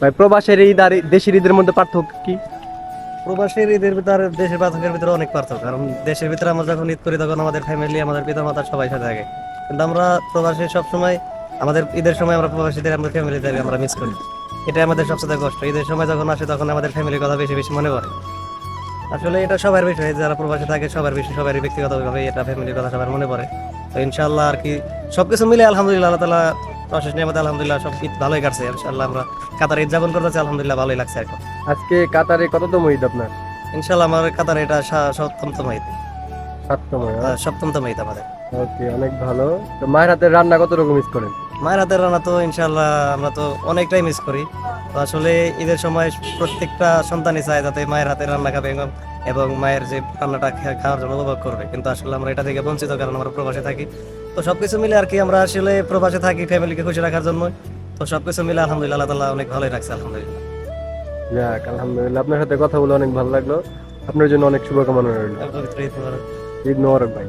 ভাই, প্রবাসের ঈদ আর দেশের ঈদের মধ্যে পার্থক্য কি? প্রবাসীর ঈদের ভিতরে, দেশের পার্থক্যের ভিতরে অনেক পার্থক্য। কারণ দেশের ভিতরে আমরা যখন ঈদ করি, তখন আমাদের ফ্যামিলি আমাদের পিতা মাতা সবাই সাথে থাকে। কিন্তু আমরা প্রবাসী সবসময়, আমাদের ঈদের সময় আমরা প্রবাসীদের আমরা ফ্যামিলিদের আমরা মিস করি। এটা আমাদের সবচেয়ে কষ্ট। ঈদের সময় যখন আসে, তখন আমাদের ফ্যামিলির কথা বেশি বেশি মনে পড়ে। আসলে এটা সবার বিষয়, যারা প্রবাসী থাকে, সবার বিষয়, সবারই ব্যক্তিগতভাবে এটা ফ্যামিলির কথা সবার মনে পড়ে। তো ইনশাআল্লাহ আর কি, সবকিছু মিলে আলহামদুলিল্লাহ, আল্লাহ তালা প্রশেষ নিয়ামত আলহামদুলিল্লাহ সব ঈদ ভালোই কাটছে। ইনশাআল্লাহ আমরা কাতারে ঈদ যাপন করতেছি আলহামদুলিল্লাহ ভালোই লাগছে এখন। আজকে কাতারে কততম ঈদ আপনার? ইনশাআল্লাহ আমার কাতারে এটা সপ্তমতম ঈদ। সপ্তম আহ, সপ্তমতম ঈদ আমাদের। ওকে অনেক ভালো। তো মায়ের হাতের রান্না কত রকম মিস করেন? মায়ের হাতের রান্না তো ইনশাল্লাহ আমরা তো অনেকটাই মিস করি। তো আসলে ঈদের সময় প্রত্যেকটা সন্তানই চায় যাতে মায়ের হাতে রান্না খাবে এবং মায়ের যে রান্নাটা খাওয়ার জন্য উপভোগ করবে। কিন্তু আসলে আমরা এটা থেকে বঞ্চিত কারণ আমরা প্রবাসে থাকি। তো সবকিছু মিলে আর কি আমরা আসলে প্রবাসে থাকি ফ্যামিলিকে খুশি রাখার জন্য। তো সবকিছু মিলে আলহামদুলিল্লাহ আল্লাহ অনেক ভালোই রাখছে আলহামদুলিল্লাহ। যাক আলহামদুলিল্লাহ। আপনার সাথে কথা বলে অনেক ভালো লাগল। আপনার জন্য অনেক শুভকামনা রইল। ঈদ মোবারক ভাই।